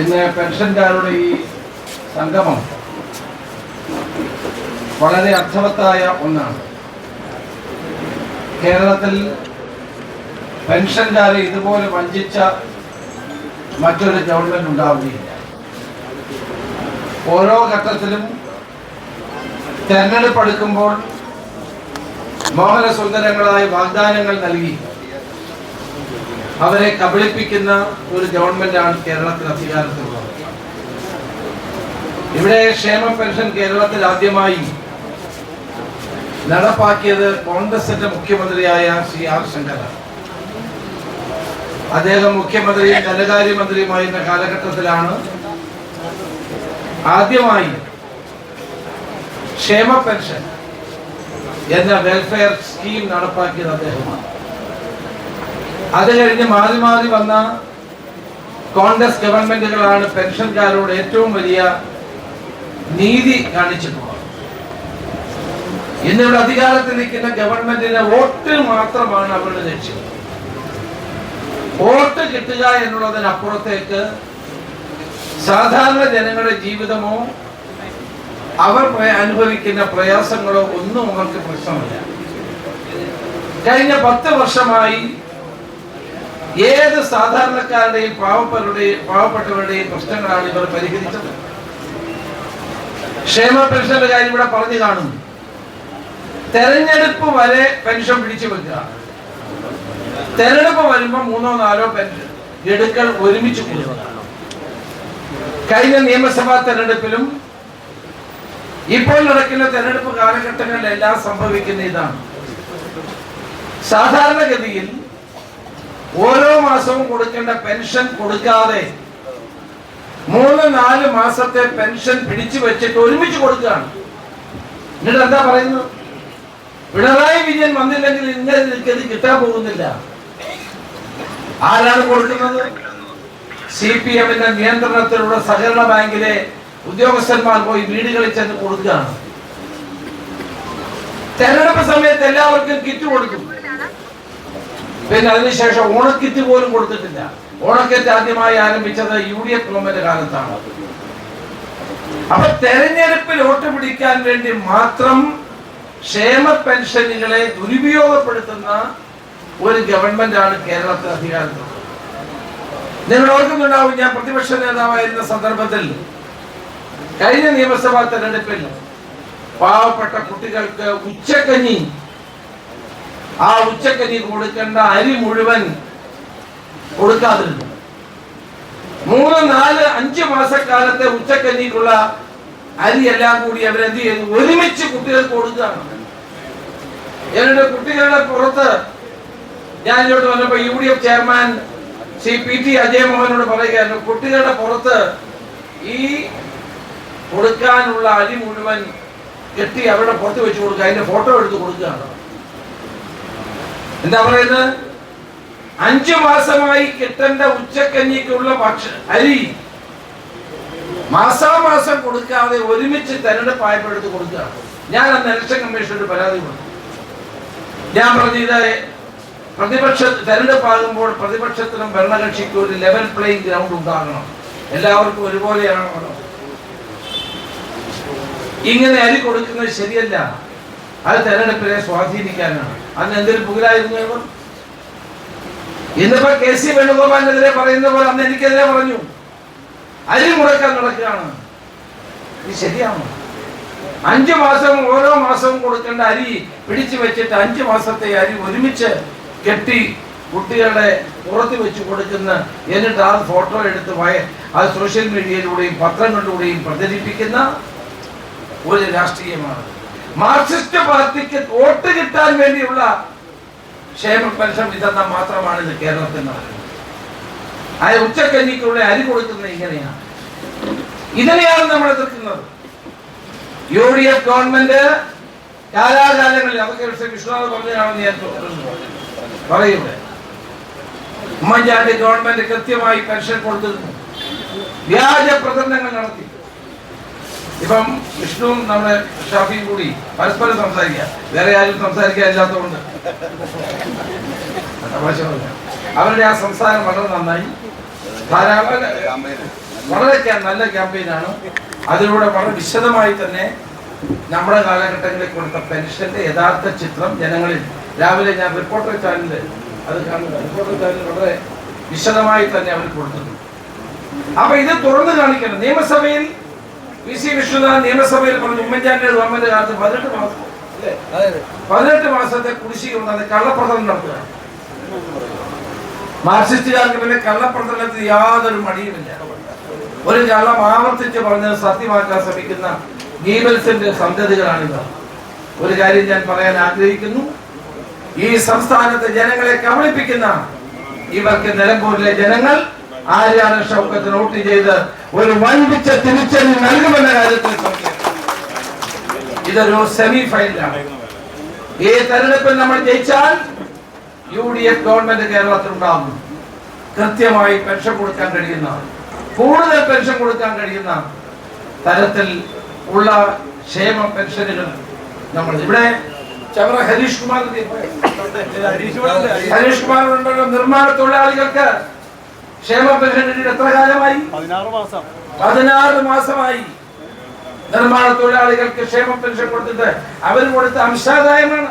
ഇന്ന് പെൻഷൻകാരുടെ ഈ സംഗമം വളരെ അർത്ഥവത്തായ ഒന്നാണ്. കേരളത്തിൽ പെൻഷൻകാരെ ഇതുപോലെ വഞ്ചിച്ച മറ്റൊരു ഗവൺമെന്റ് ഉണ്ടാവുകയില്ല. ഓരോ ഘട്ടത്തിലും തെരഞ്ഞെടുപ്പ് അടുക്കുമ്പോൾ മോഹനസുന്ദരങ്ങളായ വാഗ്ദാനങ്ങൾ നൽകി. അവരെ കബളിപ്പിക്കുന്ന ഒരു ഗവൺമെന്റാണ് കേരളത്തിൽ അധികാരത്തിലുള്ളത്. ഇവിടെ ക്ഷേമ പെൻഷൻ കേരളത്തിൽ ആദ്യമായി നടപ്പാക്കിയത് കോൺഗ്രസിന്റെ മുഖ്യമന്ത്രിയായ ശ്രീ ആർ ശങ്കറാണ് അദ്ദേഹം മുഖ്യമന്ത്രിയും ധനകാര്യമന്ത്രിയുമായിരുന്ന കാലഘട്ടത്തിലാണ് ആദ്യമായി ക്ഷേമ പെൻഷൻ എന്ന വെൽഫെയർ സ്കീം നടപ്പാക്കിയത് അദ്ദേഹമാണ്. അത് കഴിഞ്ഞ് മാറി മാറി വന്ന കോൺഗ്രസ് ഗവൺമെന്റുകളാണ് പെൻഷൻകാരോട് ഏറ്റവും വലിയ നീതി കാണിച്ചിട്ടുള്ളത് ഇന്നിവിടെ അധികാരത്തിൽ നിൽക്കുന്ന ഗവൺമെന്റിന്റെ വോട്ട് മാത്രമാണ് അവരുടെ ലക്ഷ്യം. വോട്ട് കിട്ടുക എന്നുള്ളതിനപ്പുറത്തേക്ക് സാധാരണ ജനങ്ങളുടെ ജീവിതമോ അവർ അനുഭവിക്കുന്ന പ്രയാസങ്ങളോ ഒന്നും അവർക്ക് പ്രശ്നമില്ല. കഴിഞ്ഞ പത്ത് വർഷമായി ഏത് സാധാരണക്കാരുടെയും പാവപ്പെട്ടവരുടെയും പാവപ്പെട്ടവരുടെയും പ്രശ്നങ്ങളാണ് ഇവർ പരിഹരിച്ചത്. ക്ഷേമ പെൻഷന്റെ കാര്യം ഇവിടെ പറഞ്ഞു കാണുന്നു. തെരഞ്ഞെടുപ്പ് വരെ പെൻഷൻ പിടിച്ചു വെക്കുക. തെരഞ്ഞെടുപ്പ് വരുമ്പോൾ മൂന്നോ നാലോ പെൻഷൻ എടുക്കൽ ഒരുമിച്ച് കൊടുക്കുക കഴിഞ്ഞ നിയമസഭാ തെരഞ്ഞെടുപ്പിലും ഇപ്പോൾ നടക്കുന്ന തെരഞ്ഞെടുപ്പ് കാലഘട്ടങ്ങളിലെല്ലാം സംഭവിക്കുന്ന ഇതാണ്. സാധാരണഗതിയിൽ ഓരോ മാസവും കൊടുക്കേണ്ട പെൻഷൻ കൊടുക്കാതെ മൂന്ന് നാല് മാസത്തെ പെൻഷൻ പിടിച്ചു വെച്ചിട്ട് ഒരുമിച്ച് കൊടുക്കുകയാണ്. എന്നിട്ട് എന്താ പറയുന്നത്? പിണറായി വിജയൻ വന്നില്ലെങ്കിൽ ഇങ്ങനെ ഇത് കിട്ടാൻ പോകുന്നില്ല. ആരാണ് കൊടുക്കുന്നത്? സി പി എമ്മിന്റെ നിയന്ത്രണത്തിലുള്ള സഹകരണ ബാങ്കിലെ ഉദ്യോഗസ്ഥന്മാർ പോയി വീടുകളിൽ ചെന്ന് കൊടുക്കുകയാണ്. തെരഞ്ഞെടുപ്പ് സമയത്ത് എല്ലാവർക്കും കിറ്റ് കൊടുക്കും. പിന്നെ അതിനുശേഷം ഓണക്കിറ്റ് പോലും കൊടുത്തിട്ടില്ല. ഓണക്കിറ്റ് ആദ്യമായി ആരംഭിച്ചത് യു ഡി എഫ് ഗവൺമെന്റ് കാലത്താണ്. അപ്പൊ തെരഞ്ഞെടുപ്പിൽ വോട്ട് പിടിക്കാൻ വേണ്ടി മാത്രം ക്ഷേമ പെൻഷനുകളെ ദുരുപയോഗപ്പെടുത്തുന്ന ഒരു ഗവൺമെന്റ് ആണ് കേരളത്തിൽ അധികാരത്തിലുള്ളത്. നിങ്ങൾ ഓർക്കുന്നുണ്ടാവും ഞാൻ പ്രതിപക്ഷ നേതാവായിരുന്ന സന്ദർഭത്തിൽ കഴിഞ്ഞ നിയമസഭാ തെരഞ്ഞെടുപ്പിൽ പാവപ്പെട്ട കുട്ടികൾക്ക് ഉച്ചക്കഞ്ഞി ആ ഉച്ചക്കഞ്ഞി കൊടുക്കേണ്ട അരി മുഴുവൻ കൊടുക്കാതിരുന്നു. മൂന്ന് നാല് അഞ്ച് മാസക്കാലത്തെ ഉച്ചക്കഞ്ഞിക്കുള്ള അരി എല്ലാം കൂടി അവരെന്ത് ചെയ്തു? ഒരുമിച്ച് കുട്ടികൾക്ക് കൊടുക്കുകയാണ്. എന്നിട്ട് കുട്ടികളുടെ പുറത്ത് ഞാൻ ഇങ്ങോട്ട് വന്നപ്പോ U D F chairman Shri P T അജയമോഹനോട് പറയുകയായിരുന്നു കുട്ടികളുടെ പുറത്ത് ഈ കൊടുക്കാനുള്ള അരി മുഴുവൻ കെട്ടി അവരുടെ പുറത്ത് വെച്ച് കൊടുക്കുക അതിന്റെ ഫോട്ടോ എടുത്ത് കൊടുക്കുകയാണ്. എന്താ പറയുന്നത്? അഞ്ചു മാസമായി കിട്ടേണ്ട ഉച്ചക്കഞ്ഞിക്കുള്ള ഭക്ഷ അരി മാസാമാസം കൊടുക്കാതെ ഒരുമിച്ച് തെരഞ്ഞെടുപ്പ് ആയപ്പോൾ എടുത്ത് കൊടുക്കുകയാണ്. ഞാൻ അന്ന് ഇലക്ഷൻ കമ്മീഷനോട് പരാതി കൊടുത്തു. ഞാൻ പറഞ്ഞു ഇത് പ്രതിപക്ഷ തെരഞ്ഞെടുപ്പ് ആകുമ്പോൾ പ്രതിപക്ഷത്തിനും ഭരണകക്ഷിക്കും ഒരു ലെവൽ പ്ലേയിങ് ഗ്രൗണ്ട് ഉണ്ടാകണം. എല്ലാവർക്കും ഒരുപോലെയാണ് ഇങ്ങനെ അരി കൊടുക്കുന്നത് ശരിയല്ല. അത് തെരഞ്ഞെടുപ്പിനെ സ്വാധീനിക്കാനാണ്. അന്ന് എന്തൊരു പുകലായിരുന്നു ഇവർ ഇന്നിപ്പോ കെ സി വേണുഗോപാലിനെതിരെ പറയുന്ന പോലെ അന്ന് എനിക്കെതിരെ പറഞ്ഞു. അരി മുടക്കാൻ നടക്കുകയാണ്. ഇത് ശരിയാണോ? അഞ്ചു മാസം ഓരോ മാസവും കൊടുക്കേണ്ട അരി പിടിച്ചു വെച്ചിട്ട് അഞ്ചു മാസത്തെ അരി ഒരുമിച്ച് കെട്ടി കുട്ടികളുടെ പുറത്ത് വെച്ച് കൊടുക്കുന്ന എന്നിട്ട് ആ ഫോട്ടോ എടുത്ത് വയ അത് സോഷ്യൽ മീഡിയയിലൂടെയും പത്രങ്ങളിലൂടെയും പ്രചരിപ്പിക്കുന്ന ഒരു രാഷ്ട്രീയമാണ്. മാർക്സിസ്റ്റ് പാർട്ടിക്ക് വോട്ട് കിട്ടാൻ വേണ്ടിയുള്ള ക്ഷേമ പെൻഷൻ വിതരണം മാത്രമാണ് ഇത് കേരളത്തിൽ നടക്കുന്നത്. ആ ഉച്ചക്കഞ്ഞിക്കുള്ള അരി കൊടുക്കുന്നത് ഇങ്ങനെയാണ്. ഇതിനെയാണ് നമ്മൾ എതിർക്കുന്നത്. യു ഡി എഫ് ഗവൺമെന്റ് കാലാകാലങ്ങളിൽ അതൊക്കെ വിശ്വനാഥ് പറഞ്ഞതാണെന്ന് ഞാൻ പറയുന്നത് ഉമ്മൻചാണ്ടി ഗവൺമെന്റ് കൃത്യമായി പെൻഷൻ കൊടുത്തിരുന്നു. വ്യാജ പ്രകടനങ്ങൾ നടത്തി. ഇപ്പം വിഷ്ണുവും നമ്മുടെ ഷാഫിയും കൂടി പരസ്പരം സംസാരിക്കുക. വേറെ ആരും സംസാരിക്കാൻ ഇല്ലാത്തതുകൊണ്ട്. അവരുടെ ആ സംസാരം വളരെ നന്നായി. ധാരാളം വളരെ നല്ല ക്യാമ്പയിനാണ് അതിലൂടെ വളരെ വിശദമായി തന്നെ നമ്മുടെ കാലഘട്ടങ്ങളിൽ കൊടുത്ത പെൻഷന്റെ യഥാർത്ഥ ചിത്രം ജനങ്ങളിൽ. രാവിലെ ഞാൻ റിപ്പോർട്ടർ ചാനലിൽ അത് കാണുന്നു റിപ്പോർട്ടർ ചാനലിൽ വളരെ വിശദമായി തന്നെ അവർ കൊടുത്തിട്ടുണ്ട്. അപ്പൊ ഇത് തുറന്നു കാണിക്കണം. നിയമസഭയിൽ പി സി വിഷ്ണുനാഥ് നിയമസഭയിൽ പറഞ്ഞു ഉമ്മൻചാണ്ടിയുടെ ഗവൺമെന്റ് കാലത്ത് പതിനെട്ട് മാസം പതിനെട്ട് മാസത്തെ കുടിശ്ശിക വന്നത് കള്ളപ്രചരണം നടത്തുക. മാർക്സിസ്റ്റുകാർക്ക് പിന്നെ കള്ളപ്രചരണത്തിന് യാതൊരു മടിയുമില്ല. ഒരു കള്ളം ആവർത്തിച്ച് പറഞ്ഞത് സത്യമാക്കാൻ ശ്രമിക്കുന്ന ഗീബൽസിന്റെ സന്തതികളാണിത് ഒരു കാര്യം ഞാൻ പറയാൻ ആഗ്രഹിക്കുന്നു. ഈ സംസ്ഥാനത്തെ ജനങ്ങളെ കബളിപ്പിക്കുന്ന ഇവർക്ക് നിലമ്പൂരിലെ ജനങ്ങൾ ആര്യാണ് ഷൗക്കത്തിന് വോട്ട് ചെയ്ത് ഒരു വൻപിച്ച തിരിച്ചടി നൽകുമെന്ന കാര്യത്തിൽ. ഇതൊരു സെമി ഫൈനലാണ് ഈ തെരഞ്ഞെടുപ്പിൽ നമ്മൾ ജയിച്ചാൽ യു ഡി എഫ് ഗവൺമെന്റ് കേരളത്തിൽ ഉണ്ടാകും കൃത്യമായി പെൻഷൻ കൊടുക്കാൻ കഴിയുന്ന കൂടുതൽ പെൻഷൻ കൊടുക്കാൻ കഴിയുന്ന തരത്തിൽ ഉള്ള ക്ഷേമ പെൻഷനുകൾ നമ്മൾ ഇവിടെ ചവറ ഹരീഷ് കുമാർ ഹരീഷ് കുമാർ ഉണ്ടല്ലോ നിർമ്മാണ തൊഴിലാളികൾക്ക് ക്ഷേമ പെൻഷൻ എത്ര കാലമായി പതിനാറ് മാസം. പതിനാറ് മാസമായി. നിർമ്മാണ തൊഴിലാളികൾക്ക് ക്ഷേമ പെൻഷൻ കൊടുത്തിട്ട് അവർ കൊടുത്ത അംശാദായമാണ്.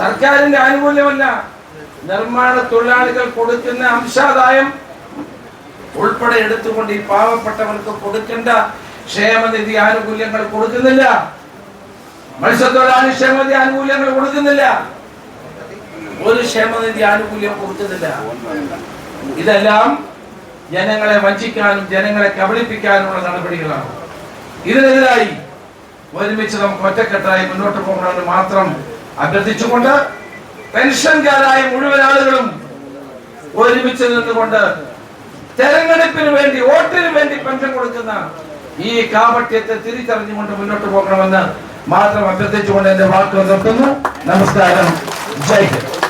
സർക്കാരിന്റെ ആനുകൂല്യമല്ല നിർമ്മാണ തൊഴിലാളികൾ കൊടുക്കുന്ന അംശാദായം ഉൾപ്പെടെ എടുത്തുകൊണ്ട് ഈ പാവപ്പെട്ടവർക്ക് കൊടുക്കേണ്ട ക്ഷേമനിധി ആനുകൂല്യങ്ങൾ കൊടുക്കുന്നില്ല. മത്സ്യത്തൊഴിലാളി ക്ഷേമനിധി ആനുകൂല്യങ്ങൾ കൊടുക്കുന്നില്ല. ഒരു ക്ഷേമനിധി ആനുകൂല്യം കൊടുക്കുന്നില്ല. ഇതെല്ലാം ജനങ്ങളെ വഞ്ചിക്കാനും ജനങ്ങളെ കബളിപ്പിക്കാനുമുള്ള നടപടികളാണ്. ഇതിനെതിരായി ഒരുമിച്ച് നമുക്ക് ഒറ്റക്കെട്ടായി മുന്നോട്ട് പോകണമെന്ന് മാത്രം അഭ്യർത്ഥിച്ചുകൊണ്ട് പെൻഷൻകാരായ മുഴുവൻ ആളുകളും ഒരുമിച്ച് നിന്നുകൊണ്ട് തെരഞ്ഞെടുപ്പിന് വേണ്ടി വോട്ടിന് വേണ്ടി പെൻഷൻ കൊടുക്കുന്ന ഈ കാപട്യത്തെ തിരിച്ചറിഞ്ഞുകൊണ്ട് മുന്നോട്ട് പോകണമെന്ന് മാത്രം അഭ്യർത്ഥിച്ചുകൊണ്ട് എന്റെ വാക്കുകൾ നിർത്തുന്നു. നമസ്കാരം. ജയ് ഹിന്ദ്.